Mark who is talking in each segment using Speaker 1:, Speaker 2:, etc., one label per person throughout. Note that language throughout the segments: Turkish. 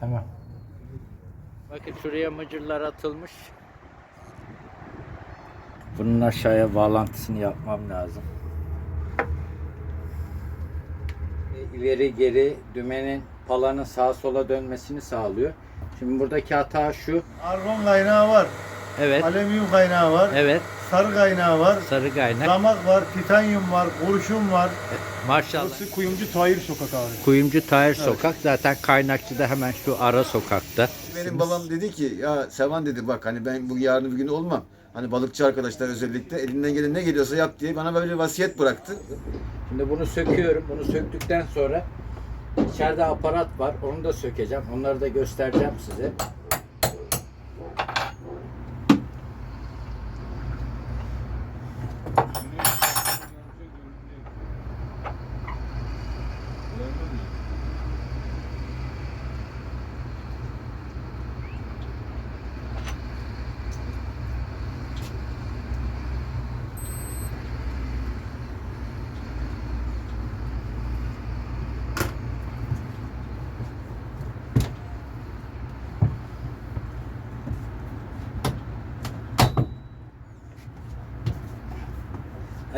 Speaker 1: Tamam. Bakın şuraya mıcırlar atılmış. Bunun aşağıya bağlantısını yapmam lazım. E, İleri geri dümenin palanın sağa sola dönmesini sağlıyor. Şimdi buradaki hata şu.
Speaker 2: Argon kaynağı var.
Speaker 1: Evet.
Speaker 2: Alüminyum kaynağı var.
Speaker 1: Evet.
Speaker 2: Sarı kaynağı var.
Speaker 1: Sarı kaynak.
Speaker 2: Damak var, titanyum var, kurşun var.
Speaker 1: Maşallah.
Speaker 2: Burası Kuyumcu Tahir Sokak abi.
Speaker 1: Kuyumcu Tahir Sokak zaten kaynakçı da hemen şu ara sokakta.
Speaker 3: Benim babam dedi ki ya Sevan dedi bak hani ben bu yarın bir gün olmam. Hani balıkçı arkadaşlar özellikle elinden gelen ne geliyorsa yap diye bana böyle vasiyet bıraktı.
Speaker 1: Şimdi bunu söküyorum. Bunu söktükten sonra içeride aparat var. Onu da sökeceğim. Onları da göstereceğim size.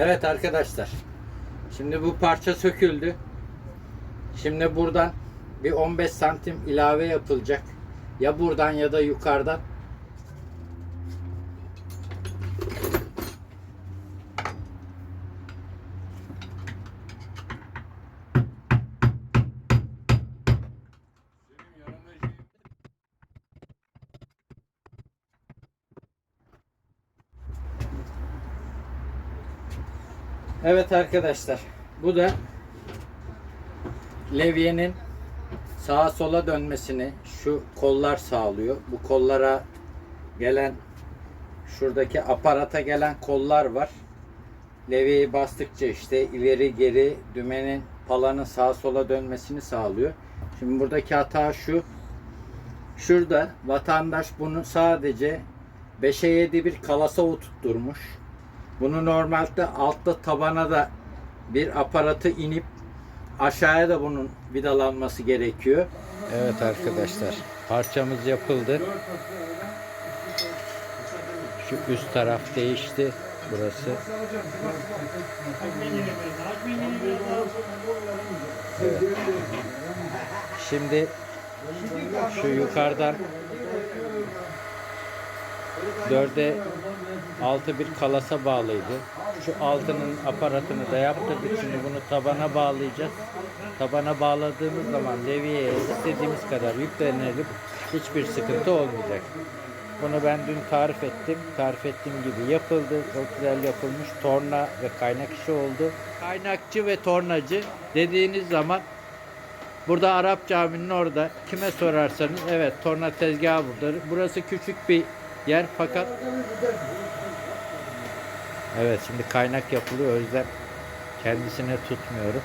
Speaker 1: Evet arkadaşlar. Şimdi bu parça söküldü. Şimdi buradan bir 15 santim ilave yapılacak. Ya buradan ya da yukarıdan. Evet arkadaşlar. Bu da levyenin sağa sola dönmesini şu kollar sağlıyor. Bu kollara gelen şuradaki aparata gelen kollar var. Levyeyi bastıkça işte ileri geri dümenin palanın sağa sola dönmesini sağlıyor. Şimdi buradaki hata şu. Şurada vatandaş bunu sadece 5'e 7 bir kalasa oturtturmuş. Bunu normalde altta tabana da bir aparatı inip aşağıya da bunun vidalanması gerekiyor. Evet arkadaşlar parçamız yapıldı. Şu üst taraf değişti. Burası. Evet. Şimdi şu yukarıdan dörde altı bir kalasa bağlıydı. Şu altının aparatını da yaptırdık. Şimdi bunu tabana bağlayacağız. Tabana bağladığımız zaman levyeye istediğimiz kadar yüklenelim. Hiçbir sıkıntı olmayacak. Bunu ben dün tarif ettim. Tarif ettiğim gibi yapıldı. Çok güzel yapılmış. Torna ve kaynak işi oldu. Kaynakçı ve tornacı dediğiniz zaman Burada Arap Camii'nin orada kime sorarsanız evet torna tezgahı burada. Burası küçük bir yer fakat Evet şimdi kaynak yapılıyor o yüzden kendisine tutmuyorum.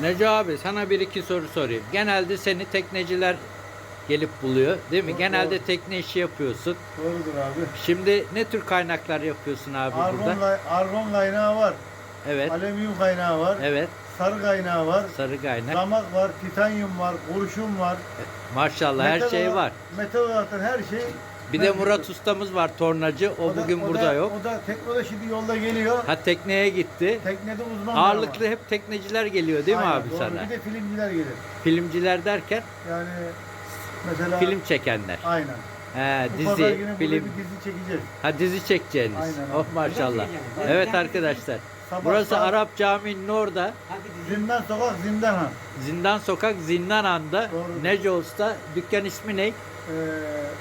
Speaker 1: Neco abi sana bir iki soru sorayım. Genelde seni tekneciler gelip buluyor değil mi? Genelde tekne işi yapıyorsun.
Speaker 2: Doğrudur abi.
Speaker 1: Şimdi ne tür kaynaklar yapıyorsun abi
Speaker 2: Argon,
Speaker 1: burada?
Speaker 2: argon kaynağı var.
Speaker 1: Evet.
Speaker 2: Alüminyum kaynağı var.
Speaker 1: Evet.
Speaker 2: Sarı kaynağı var.
Speaker 1: Sarı kaynak.
Speaker 2: Damak var, titanyum var, kurşun var.
Speaker 1: Maşallah her
Speaker 2: Metal
Speaker 1: şey
Speaker 2: olarak-
Speaker 1: var.
Speaker 2: Metal olarak her şey.
Speaker 1: Bir de. Murat ustamız var tornacı. O,
Speaker 2: da-
Speaker 1: bugün
Speaker 2: o
Speaker 1: burada
Speaker 2: da-
Speaker 1: yok.
Speaker 2: O da teknoloji şimdi yolda geliyor.
Speaker 1: Ha tekneye gitti.
Speaker 2: Teknede uzman var
Speaker 1: Ağırlıklı hep tekneciler geliyor değil mi
Speaker 2: Aynen,
Speaker 1: abi
Speaker 2: doğru.
Speaker 1: sana?
Speaker 2: Bir de filmciler gelir.
Speaker 1: Filmciler derken
Speaker 2: Yani mesela
Speaker 1: film çekenler.
Speaker 2: Aynen.
Speaker 1: He,
Speaker 2: Bu pazar günü
Speaker 1: dizi,
Speaker 2: burada
Speaker 1: film.
Speaker 2: bir dizi çekeceğiz.
Speaker 1: Ha dizi çekeceğiniz.
Speaker 2: Aynen
Speaker 1: Oh maşallah. Evet arkadaşlar.
Speaker 2: Sabah
Speaker 1: Burası
Speaker 2: saat-
Speaker 1: Arap Camii'nin orada.
Speaker 2: Zindan sokak zindan ha.
Speaker 1: Zindan Sokak Zindanhan'da.
Speaker 2: Doğru.
Speaker 1: Nece Usta. Dükkan ismi ne?
Speaker 2: Ee,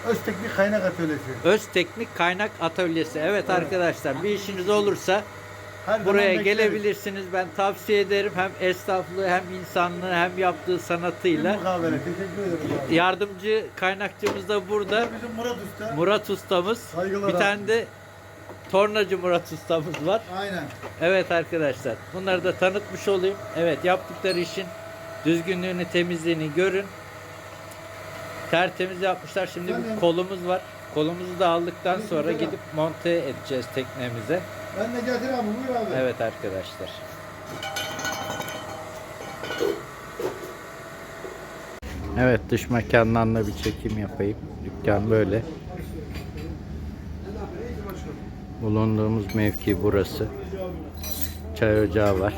Speaker 2: Özteknik Kaynak Atölyesi.
Speaker 1: Öz Teknik Kaynak Atölyesi. Evet arkadaşlar bir işiniz olursa
Speaker 2: Her
Speaker 1: buraya gelebilirsiniz. Ben tavsiye ederim. Hem esnaflığı hem insanlığı hem yaptığı sanatıyla.
Speaker 2: Mukavele. Teşekkür ederim abi.
Speaker 1: Yardımcı kaynakçımız da burada.
Speaker 2: Bizim Murat Usta.
Speaker 1: Murat ustamız.
Speaker 2: Saygılar
Speaker 1: Bir
Speaker 2: abi.
Speaker 1: tane de tornacı Murat ustamız var.
Speaker 2: Aynen.
Speaker 1: Evet arkadaşlar. Bunları da tanıtmış olayım. Evet yaptıkları işin düzgünlüğünü, temizliğini görün. tertemiz yapmışlar. Şimdi bir kolumuz var. Kolumuzu da aldıktan sonra gidip monte edeceğiz teknemize.
Speaker 2: Ben de getir abi buyur abi.
Speaker 1: Evet arkadaşlar. Evet dış mekandan da bir çekim yapayım. Dükkan böyle. Bulunduğumuz mevki burası. Çay ocağı var.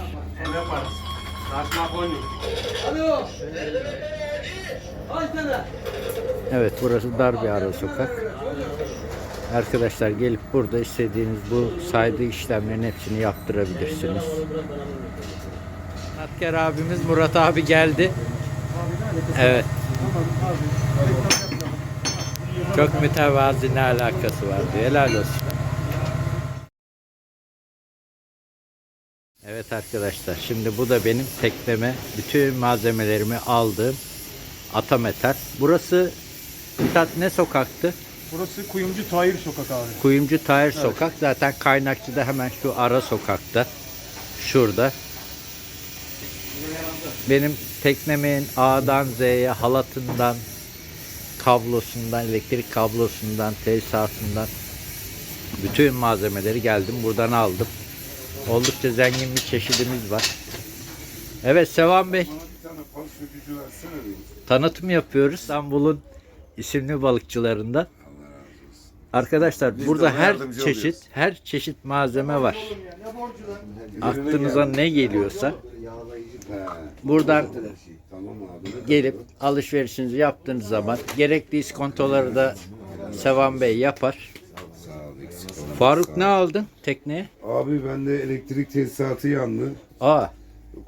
Speaker 1: Evet burası dar bir ara sokak. Arkadaşlar gelip burada istediğiniz bu saydığı işlemlerin hepsini yaptırabilirsiniz. Sanatkar abimiz Murat abi geldi. Evet. Çok mütevazi ne alakası var diyor. Helal olsun. Evet arkadaşlar şimdi bu da benim tekneme bütün malzemelerimi aldığım Atametal. Burası Mithat ne sokaktı?
Speaker 2: Burası Kuyumcu Tahir Sokak abi.
Speaker 1: Kuyumcu Tahir Sokak zaten kaynakçıda hemen şu ara sokakta. Şurada. Benim teknemin A'dan Z'ye halatından, kablosundan, elektrik kablosundan, tesisatından bütün malzemeleri geldim buradan aldım. Oldukça zengin bir çeşidimiz var. Evet Sevan Bey. Tanıtım yapıyoruz İstanbul'un isimli balıkçılarında. Arkadaşlar
Speaker 3: Biz
Speaker 1: burada her çeşit
Speaker 3: oluyoruz.
Speaker 1: her çeşit malzeme var. Aklınıza ne geliyorsa buradan gelip alışverişinizi yaptığınız zaman gerekli iskontoları da Sevan Bey yapar. Faruk ne aldın tekneye?
Speaker 4: Abi bende elektrik tesisatı yandı.
Speaker 1: Aa,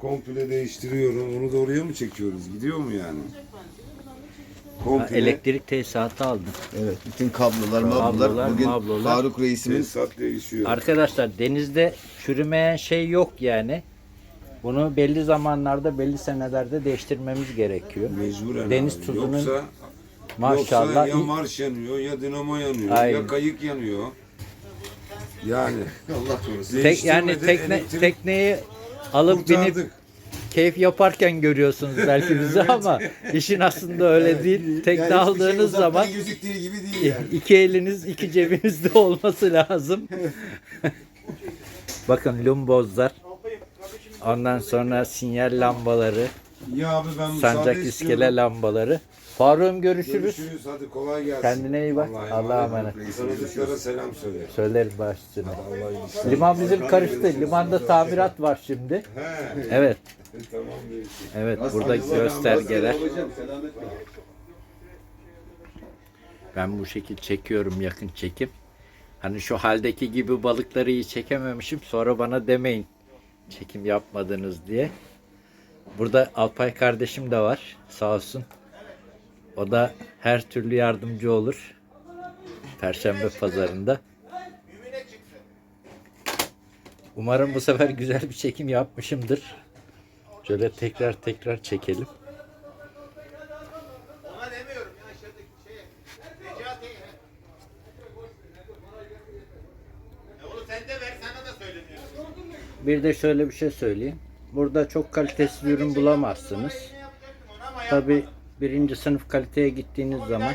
Speaker 4: Komple değiştiriyorum. Onu da oraya mı çekiyoruz? Gidiyor mu yani? Komple
Speaker 1: elektrik tesisatı aldım.
Speaker 3: Evet bütün kablolar,
Speaker 1: Kablolar,
Speaker 3: mablolar. Bugün
Speaker 1: mablolar.
Speaker 3: Faruk reisimin
Speaker 4: tesisat değişiyor.
Speaker 1: Arkadaşlar denizde çürümeyen şey yok yani. Bunu belli zamanlarda, belli senelerde değiştirmemiz gerekiyor.
Speaker 4: Mecburen
Speaker 1: Deniz
Speaker 4: abi.
Speaker 1: tuzunun
Speaker 4: Yoksa,
Speaker 1: Maşallah.
Speaker 4: yoksa ya marş yanıyor ya dinamo yanıyor
Speaker 1: Aynen.
Speaker 4: ya kayık yanıyor. Yani Allah korusun.
Speaker 1: Tek, yani
Speaker 4: Değiştirmeden
Speaker 1: tekne,
Speaker 4: elektrik
Speaker 1: tekneyi alıp binip
Speaker 4: kurtardık.
Speaker 1: Keyif yaparken görüyorsunuz belki bizi ama işin aslında öyle değil. Tekne
Speaker 3: Yani şey
Speaker 1: aldığınız
Speaker 3: uzaktan
Speaker 1: zaman
Speaker 3: gözüktüğü gibi değil yani.
Speaker 1: iki eliniz iki cebinizde olması lazım. Bakın lumbozlar. Ondan sonra sinyal lambaları,
Speaker 4: Ya abi ben
Speaker 1: sancak
Speaker 4: istiyorum.
Speaker 1: iskele lambaları. Faruk'um görüşürüz.
Speaker 4: Görüşürüz hadi kolay gelsin.
Speaker 1: Kendine iyi bak.
Speaker 4: Allah'a
Speaker 1: Allah'a
Speaker 4: emanet. Tanıdıklara selam söyle.
Speaker 1: Söylerim baş üstüne. Liman bizim karıştı. Limanda tamirat var şimdi.
Speaker 4: He.
Speaker 1: Evet.
Speaker 4: tamam.
Speaker 1: Evet burada göstergeler. Ben bu şekil çekiyorum yakın çekim. Hani şu haldeki gibi balıkları iyi çekememişim. Sonra bana demeyin çekim yapmadınız diye. Burada Alpay kardeşim de var. Sağ olsun. O da her türlü yardımcı olur. Perşembe pazarında. Umarım bu sefer güzel bir çekim yapmışımdır. Şöyle tekrar tekrar çekelim. Bir de şöyle bir şey söyleyeyim. Burada çok kalitesiz ürün bulamazsınız. Tabi birinci sınıf kaliteye gittiğiniz zaman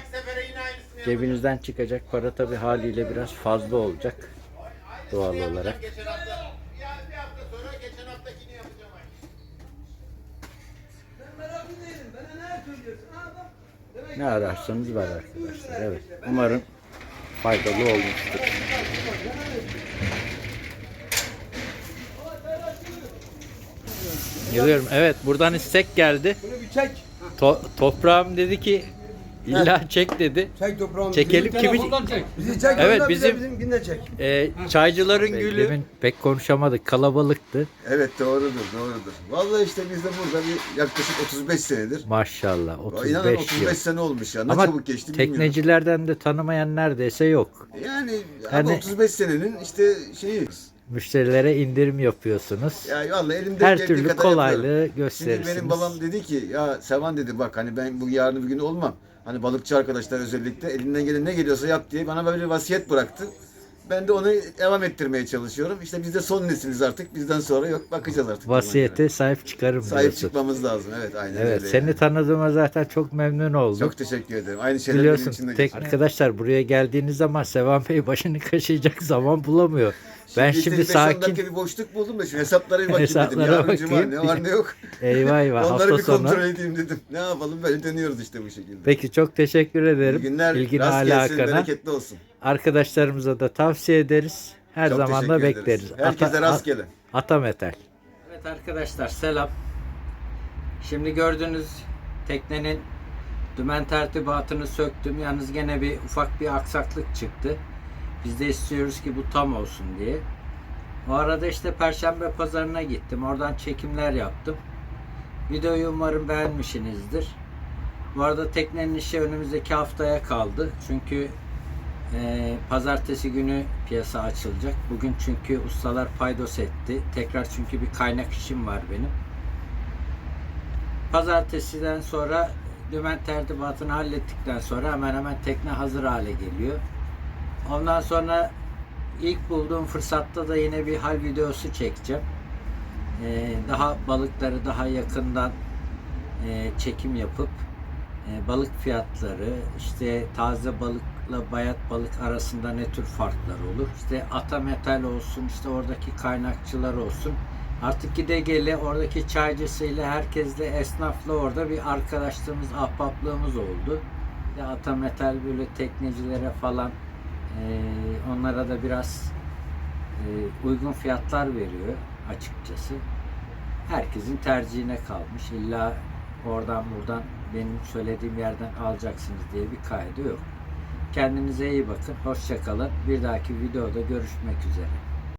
Speaker 1: cebinizden çıkacak para tabi haliyle biraz fazla olacak doğal olarak. Ne ararsanız var arkadaşlar. Evet. Umarım faydalı olmuştur. Geliyorum. Evet buradan istek geldi.
Speaker 5: Bunu bir çek.
Speaker 1: To- toprağım dedi ki illa çek dedi.
Speaker 5: Çek toprağım.
Speaker 1: Çekelim kimi?
Speaker 5: Bizi çek.
Speaker 1: Evet,
Speaker 5: Evet
Speaker 1: bizim-
Speaker 5: bizim bizimkini çek.
Speaker 1: Ee, çaycıların gülü. Demin pek konuşamadık. Kalabalıktı.
Speaker 3: Evet doğrudur doğrudur. Vallahi işte biz de burada bir yaklaşık 35 senedir.
Speaker 1: Maşallah.
Speaker 3: İnanın
Speaker 1: 35
Speaker 3: 35
Speaker 1: yıl.
Speaker 3: sene olmuş ya. Ne
Speaker 1: Ama
Speaker 3: çabuk geçti bilmiyorum.
Speaker 1: teknecilerden de tanımayan neredeyse yok.
Speaker 3: Yani,
Speaker 1: Yani-
Speaker 3: ama 35 senenin işte şeyi.
Speaker 1: Müşterilere indirim yapıyorsunuz.
Speaker 3: Ya vallahi elimden
Speaker 1: Her türlü
Speaker 3: kadar
Speaker 1: kolaylığı
Speaker 3: yapıyorum. Şimdi
Speaker 1: gösterirsiniz.
Speaker 3: benim babam dedi ki ya Sevan dedi bak hani ben bu yarın bir gün olmam. Hani balıkçı arkadaşlar özellikle elinden gelen ne geliyorsa yap diye bana böyle bir vasiyet bıraktı. Ben de onu devam ettirmeye çalışıyorum. İşte biz de son nesiliz artık. Bizden sonra yok bakacağız artık.
Speaker 1: Vasiyete sahip çıkarım
Speaker 3: Sahip
Speaker 1: diyorsun.
Speaker 3: çıkmamız lazım. Evet aynen
Speaker 1: Evet
Speaker 3: öyle.
Speaker 1: seni
Speaker 3: yani.
Speaker 1: tanıdığıma zaten çok memnun oldum.
Speaker 3: Çok teşekkür ederim. Aynı şeyler benim için
Speaker 1: Biliyorsun
Speaker 3: de
Speaker 1: tek arkadaşlar buraya geldiğiniz zaman Sevan Bey başını kaşıyacak zaman bulamıyor. ben şimdi sakin
Speaker 3: dakika bir boşluk buldum da şu hesaplara bir bakayım dedim.
Speaker 1: Hesaplara
Speaker 3: Yarın cuma
Speaker 1: bakayım.
Speaker 3: ne var ne yok.
Speaker 1: eyvah eyvah
Speaker 3: Onları
Speaker 1: hafta
Speaker 3: bir
Speaker 1: sonu.
Speaker 3: kontrol edeyim dedim. Ne yapalım böyle dönüyoruz işte bu şekilde.
Speaker 1: Peki çok teşekkür ederim.
Speaker 3: İyi günler.
Speaker 1: İlgin
Speaker 3: rast gelsin,
Speaker 1: alakana.
Speaker 3: bereketli olsun.
Speaker 1: Arkadaşlarımıza da tavsiye ederiz. Her
Speaker 3: Çok
Speaker 1: zaman da
Speaker 3: ederiz.
Speaker 1: bekleriz.
Speaker 3: Herkese
Speaker 1: Ata-
Speaker 3: rastgele.
Speaker 1: Ata Metal. Evet arkadaşlar selam. Şimdi gördüğünüz teknenin dümen tertibatını söktüm. Yalnız gene bir ufak bir aksaklık çıktı. Biz de istiyoruz ki bu tam olsun diye. O arada işte Perşembe pazarına gittim. Oradan çekimler yaptım. Videoyu umarım beğenmişsinizdir. Bu arada teknenin işi önümüzdeki haftaya kaldı. Çünkü ee, pazartesi günü piyasa açılacak. Bugün çünkü ustalar paydos etti. Tekrar çünkü bir kaynak işim var benim. Pazartesiden sonra dümen tertibatını hallettikten sonra hemen hemen tekne hazır hale geliyor. Ondan sonra ilk bulduğum fırsatta da yine bir hal videosu çekeceğim. Ee, daha balıkları daha yakından e, çekim yapıp e, balık fiyatları, işte taze balıkla bayat balık arasında ne tür farklar olur? İşte ata metal olsun, işte oradaki kaynakçılar olsun. Artık gide gele oradaki çaycısıyla herkesle esnafla orada bir arkadaşlığımız, ahbaplığımız oldu. Ya ata metal böyle teknecilere falan e, onlara da biraz e, uygun fiyatlar veriyor açıkçası. Herkesin tercihine kalmış. İlla oradan buradan benim söylediğim yerden alacaksınız diye bir kaydı yok. Kendinize iyi bakın. Hoşça kalın. Bir dahaki videoda görüşmek üzere.